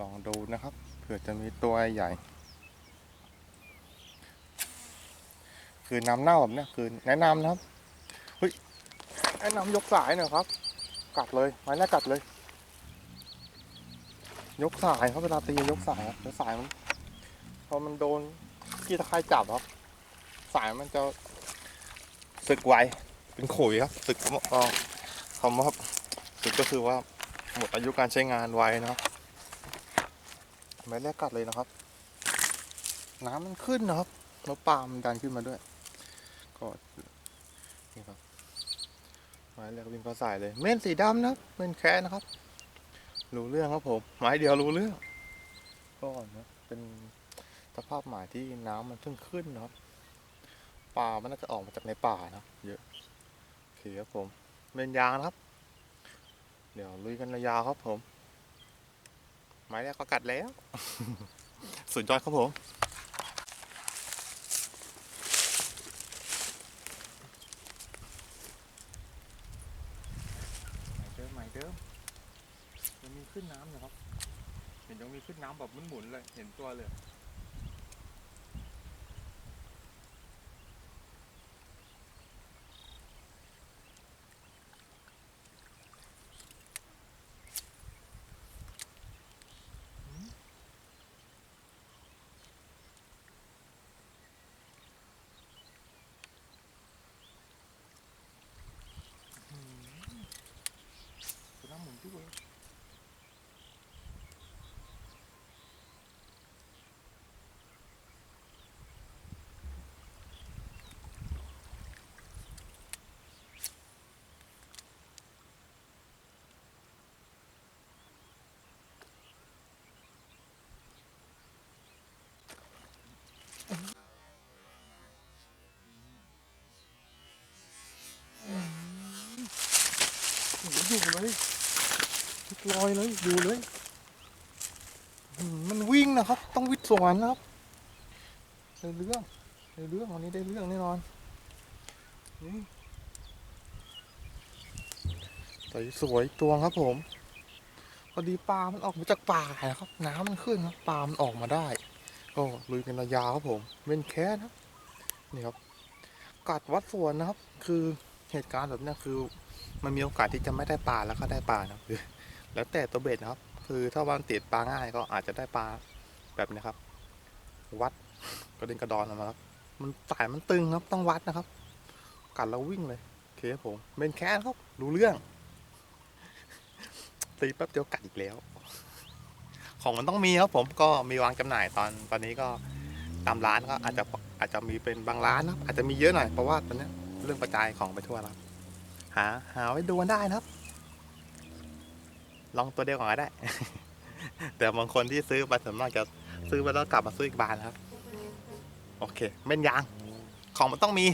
ลองดูนะครับ เผื่อจะมีตัวใหญ่ คือน้ำเน่าแบบนี้คือแนะนำนะครับเฮ้ยแนะนำยกสายหน่อยครับ กัดเลยไม้แรกกัดเลย ยกสายครับเวลาตียกสายครับเดี๋ยวสายมันพอมันโดนที่ตะไคร่จับครับ สายมันจะสึกไวเป็นขุยครับสึกก็คำว่าสึกก็คือว่าหมดอายุการใช้งานไวนะครับ ไม้แรกกัดเลยนะครับ น้ำมันขึ้นนะครับแล้วปลามันดันขึ้นมาด้วย ก็นี่ครับไม้แรกวิ่งเข้าใส่เลย เม่นสีดำนะเม่นแค่นะครับ รู้เรื่องครับผมไม้เดียวรู้เรื่องก็นะเป็นสภาพหมายที่น้ำมันเพิ่งขึ้นนะครับปลามันน่าจะออกมาจากในป่านะเยอะโอเคครับผมเป็นยางนะครับ เดี๋ยวลุยกันระยาวครับผม ไม้แรกก็กัดแล้ว สุดยอดครับผมหมายเดิมหมายเดิมยังมีขึ้นน้ำนะครับ เห็นยังมีขึ้นน้ำแบบหมุนๆเลย เห็นตัวเลย ตัวน้ำหมุนด้วยโอยู่เลยทุกรอยเลยอยู่เลยมันวิ่งนะครับ ต้องวิทย์สวนนะครับได้เรื่องได้เรื่องวันนี้ได้เรื่องแน่นอนนี่ใสสวยตัวครับผม พอดีปลา มันออกมาจากป่านะครับ น้ำมันขึ้นครับปลา มันออกมาได้ก็ลุยกันระยาวครับผมเป็นแค่นะครับนี่ครับ กัดวัดสวนนะครับ คือ เหตุการณ์แบบนี้คือมันมีโอกาสที่จะไม่ได้ปลาแล้วก็ได้ปลานะครับคือแล้วแต่ตัวเบ็ดนะครับ คือถ้าวันติดปลาง่ายก็อาจจะได้ปลาแบบนี้ครับ วัดกระเด็นกระดอนออกมาครับ มันสายมันตึงครับต้องวัดนะครับ กัดแล้ววิ่งเลยโอเคครับผมเป็นแค่ครับรู้เรื่องตีแป๊บเดียวกัดอีกแล้ว ของมันต้องมีครับผมก็มีวางจำหน่ายตอนตอนนี้ก็ตามร้านก็อาจจะอาจจะมีเป็นบางร้านนะอาจจะมีเยอะหน่อยเพราะว่าตอนนี้ เรื่องกระจายของไปทั่วแล้วหาหาไว้ดูกันได้นะครับ ลองตัวเดียวก่อนก็ได้ แต่บางคนที่ซื้อไปส่วนมากจะซื้อไปแล้วกลับมาซื้ออีกบานครับ โอเคเม่นยาง ของมันต้องมี